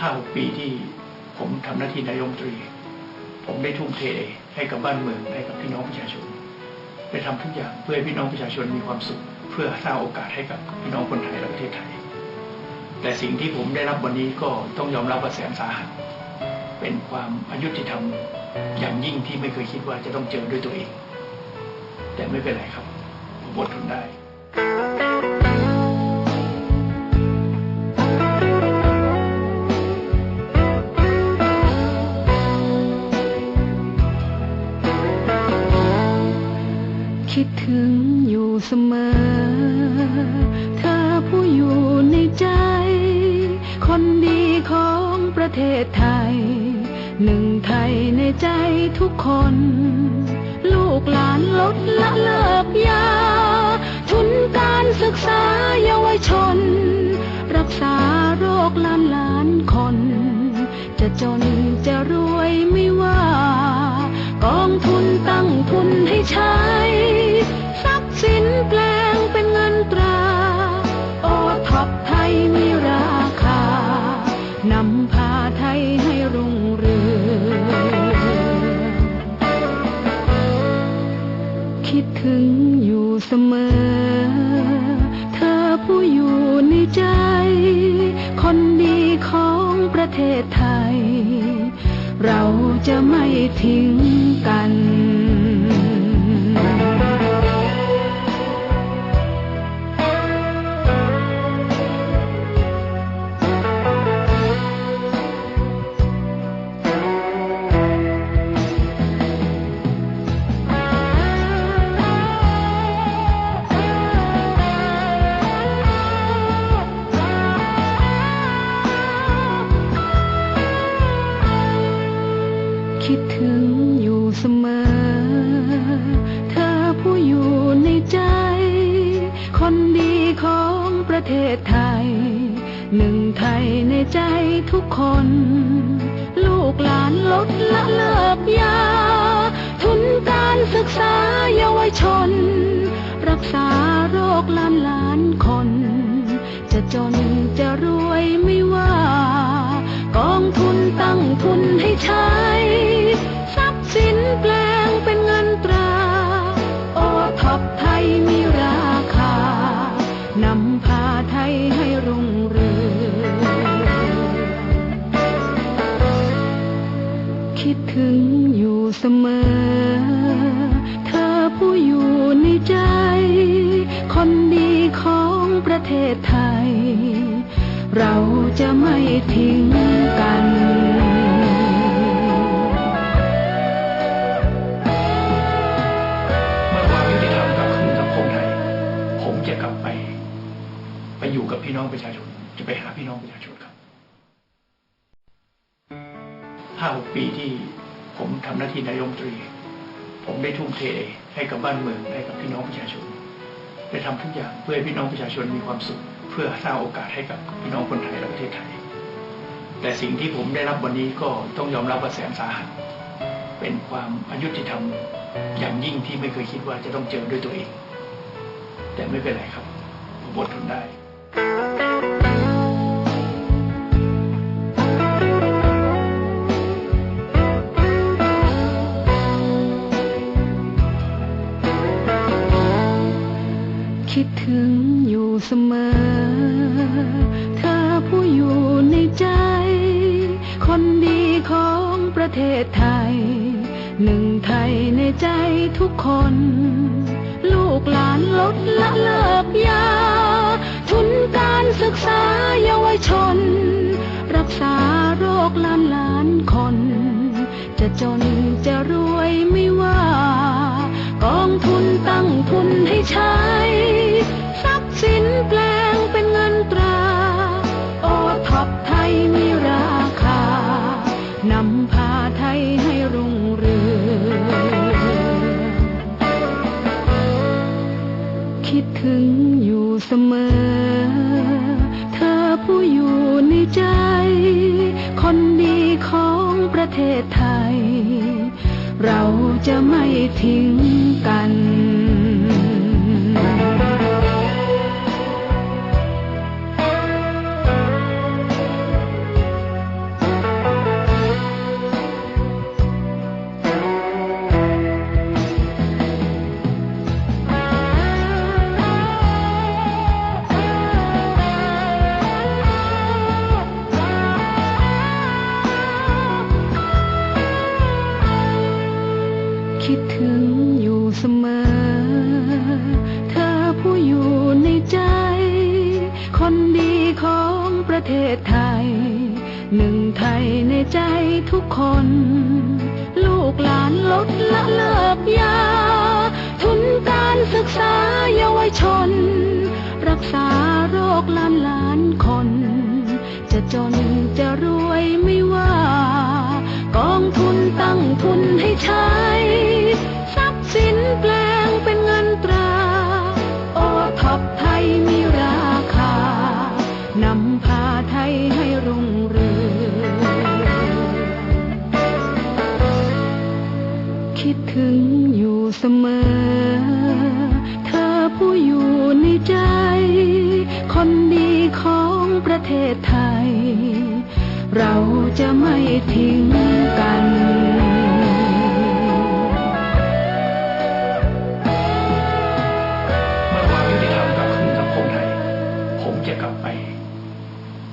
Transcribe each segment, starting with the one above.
ห้าหกปีที่ผมทำหน้าที่นายกรัฐมตรี ผมได้ทุ่มเทให้กับบ้านเมืองให้กับพี่น้องประชาชน ได้ทำทุกอย่างเพื่อให้พี่น้องประชาชนมีความสุข เพื่อสร้างโอกาสให้กับพี่น้องคนไทยและประเทศไทย แต่สิ่งที่ผมได้รับวันนี้ก็ต้องยอมรับว่าแสนสาหัสเป็นความอายุติธรรมอย่างยิ่งที่ไม่เคยคิดว่าจะต้องเจอด้วยตัวเอง แต่ไม่เป็นไรครับผมอดทนได้ คิดถึงอยู่เสมอ เธอผู้อยู่ในใจ คนดีของประเทศไทย หนึ่งไทยในใจทุกคน ลูกหลานลดละเลิกยา ทุนการศึกษาเยาวชน รักษาโรคล้านล้านคน จะจนจะรวยไม่ว่า กองทุนตั้งทุนให้ใช้ำพาไทยให้รุ่งเรืองคิดถึงอยู่เสมอ เธอผู้อยู่ในใจ คนดีของประเทศไทย เราจะไม่ทิ้งกัน คิดถึงอยู่เสมอ เธอผู้อยู่ในใจ คนดีของประเทศไทย หนึ่งไทยในใจทุกคน ลูกหลานลดละเลิกยา ทุนการศึกษาเยาวชน รักษาโรคล้านล้านคน จะจนจะรวยไม่ว่า กองทุนตั้งทุนให้ช้ทำพาไทยให้รุ่งเรืองคิดถึงอยู่เสมอ เธอผู้อยู่ในใจ คนดีของประเทศไทย เราจะไม่ทิ้งกัน อยู่กับพี่น้องประชาชน จะไปหาพี่น้องประชาชนครับห้าหกปีที่ผมทำหน้าที่นายกรัฐมนตรี ผมได้ทุ่มเทให้กับบ้านเมืองให้กับพี่น้องประชาชนได้ทำทุกอย่างเพื่อให้พี่น้องประชาชนมีความสุข เพื่อสร้างโอกาสให้กับพี่น้องคนไทยและประเทศไทย แต่สิ่งที่ผมได้รับวันนี้ก็ต้องยอมรับว่าแสนสาหัสเป็นความอายุติธรรมอย่างยิ่งที่ไม่เคยคิดว่าจะต้องเจอด้วยตัวเอง แต่ไม่เป็นไรครับผมอดทนได้ เสมอ เธอผู้อยู่ในใจ คนดีของประเทศไทย หนึ่งไทยในใจทุกคน ลูกหลานลดละเลิกยา ทุนการศึกษาเยาวชน รักษาโรคล้านล้านคน จะจนจะรวยไม่ว่า สมอ เธอผู้อยู่ในใจ คนดีของประเทศไทย เราจะไม่ทิ้งกัน ประเทศไทย หนึ่งไทยในใจทุกคน ลูกหลานลดละเลิกยา ทุนการศึกษาเยาวชน รักษาโรคล้านล้านคน จะจนจะรวยไม่ว่า กองทุนตั้งทุนให้ใช้ ถึงอยู่เสมอ เธอผู้อยู่ในใจ คนดีของประเทศไทย เราจะไม่ทิ้งกันเมื่อวามยุติธรรมกลับคืนสังคมไทยผมจะกลับไป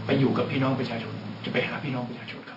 ไปอยู่กับพี่น้องประชาชน จะไปหาพี่น้องประชาชนครับ